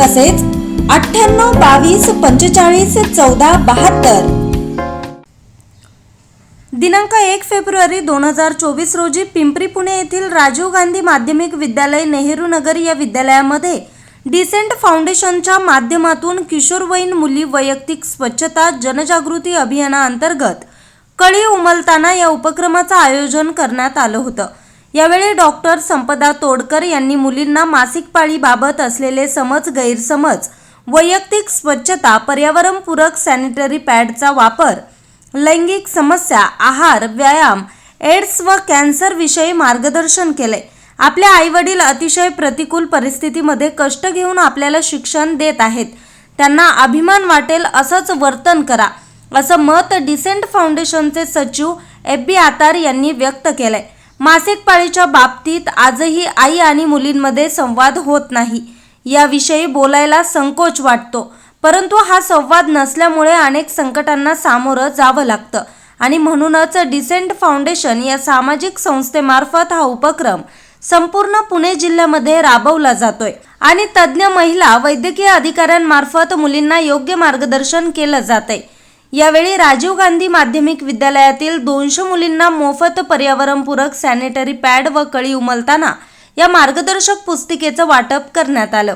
तसेच अठ्ठ्याण्णव बावीस पंचेचाळीस चौदा बहात्तर. दिनांक एक फेब्रुवारी दोन हजार चोवीस रोजी पिंपरी पुणे येथील राजीव गांधी माध्यमिक विद्यालय नेहरू नगर या विद्यालयामध्ये डिसेंट फाउंडेशनच्या माध्यमातून किशोरवयीन मुली वैयक्तिक स्वच्छता जनजागृती अभियानाअंतर्गत कळी उमलताना या उपक्रमाचं आयोजन करण्यात आलं होतं. यावेळी डॉक्टर संपदा तोडकर यांनी मुलींना मासिक पाळीबाबत असलेले समज गैरसमज वैयक्तिक स्वच्छता पर्यावरणपूरक सॅनिटरी पॅडचा वापर लैंगिक समस्या आहार व्यायाम एड्स व कॅन्सर विषयी मार्गदर्शन केले. आपले आईवडील अतिशय प्रतिकूल परिस्थितीमध्ये कष्ट घेऊन आपल्याला शिक्षण देत आहेत. त्यांना अभिमान वाटेल असंच वर्तन करा असं मत डिसेंट फाउंडेशनचे सचिव एफ बी आतार यांनी व्यक्त केलंय. मासिक पाळीच्या बाबतीत आजही आई आणि मुलींमध्ये संवाद होत नाही. याविषयी बोलायला संकोच वाटतो. परंतु हा संवाद नसल्यामुळे अनेक संकटांना सामोरं जावं लागतं. आणि म्हणूनच डिसेंट फाउंडेशन या सामाजिक संस्थेमार्फत हा उपक्रम संपूर्ण पुणे जिल्ह्यामध्ये राबवला जातोय. आणि तज्ज्ञ महिला वैद्यकीय अधिकाऱ्यांमार्फत मुलींना योग्य मार्गदर्शन केलं जात आहे यावेळी राजीव गांधी माध्यमिक विद्यालयातील दोनशे मुलींना मोफत पर्यावरणपूरक सॅनिटरी पॅड व कळी उमलताना या मार्गदर्शक पुस्तिकेचं वाटप करण्यात आलं.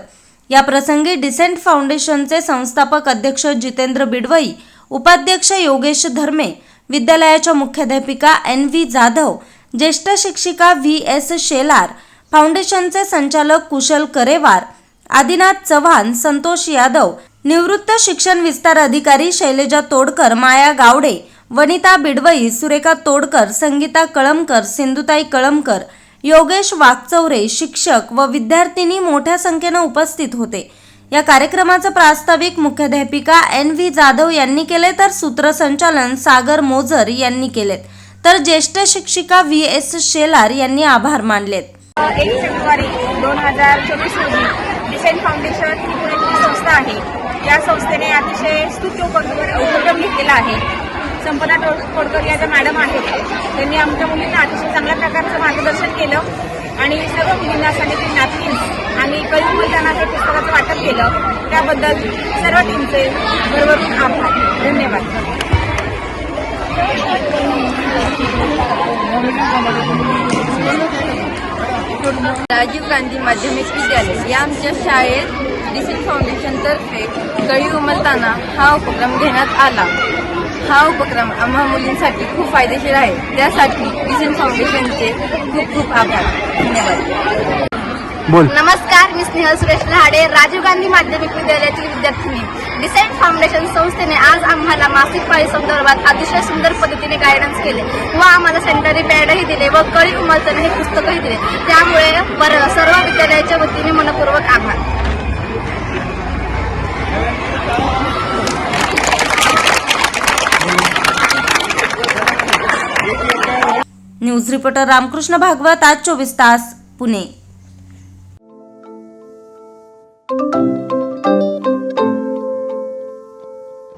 या प्रसंगी डिसेंट फाउंडेशनचे संस्थापक अध्यक्ष जितेंद्र बिडवई उपाध्यक्ष योगेश धर्मे विद्यालयाच्या मुख्याध्यापिका एन व्ही जाधव ज्येष्ठ शिक्षिका व्ही एस शेलार फाउंडेशनचे संचालक कुशल करेवार आदिनाथ चव्हाण संतोष यादव निवृत्त शिक्षण विस्तार अधिकारी शैलेजा तोडकर माया गावडे वनिता बिडवई सुरेखा तोडकर संगीता कळमकर सिंधुताई कळमकर योगेश वाघचौरे शिक्षक व विद्यार्थिनी मोठ्या संख्येनं उपस्थित होते. या कार्यक्रमाचं प्रास्ताविक मुख्याध्यापिका एन व्ही जाधव यांनी केले तर सूत्रसंचालन सागर मोजर यांनी केलेत. तर ज्येष्ठ शिक्षिका व्ही एस शेलार यांनी आभार मानलेत. एक फेब्रुवारी दोन हजार चोवीस रोजी डिसेंट फाउंडेशन ही संस्था आहे. या संस्थेने अतिशय स्तुत्य उपक्रम उपक्रम घेतलेला आहे. संपदा टोड- तोडकर या ज्या मॅडम आहेत त्यांनी आमच्या मुलींना अतिशय चांगल्या प्रकारचं मार्गदर्शन केलं आणि सर्व मुलींना सॅनिटरी नॅपकिन्स आणि कळीमुलताना हे पुस्तकाचं वाटप केलं. त्याबद्दल सर्व टीमचे भरभरून आभार. राजीव गांधी माध्यमिक विद्यालय. या आमच्या शाळेत डिसिल फाउंडेशनतर्फे कळी उमलताना हा उपक्रम घेण्यात आला. हा उपक्रम आम्हा मुलींसाठी खूप फायदेशीर आहे. त्यासाठी डिसिल फाउंडेशनचे खूप खूप आभार. धन्यवाद. बोल. नमस्कार मी स्नेहल सुरेश लहाडे राजीव गांधी माध्यमिक विद्यालयातील विद्यार्थिनी. डिसेंट फाउंडेशन संस्थेने आज आम्हाला मासिक पाळी संदर्भात अतिशय सुंदर पद्धतीने गायडन्स केले व आम्हाला सॅनिटरी पॅडही दिले व कळी उमलताना हे पुस्तकही दिले. त्यामुळे सर्व विद्यालयाच्या वतीने मनपूर्वक आभार. न्यूज रिपोर्टर रामकृष्ण भागवत आज चोवीस तास पुणे.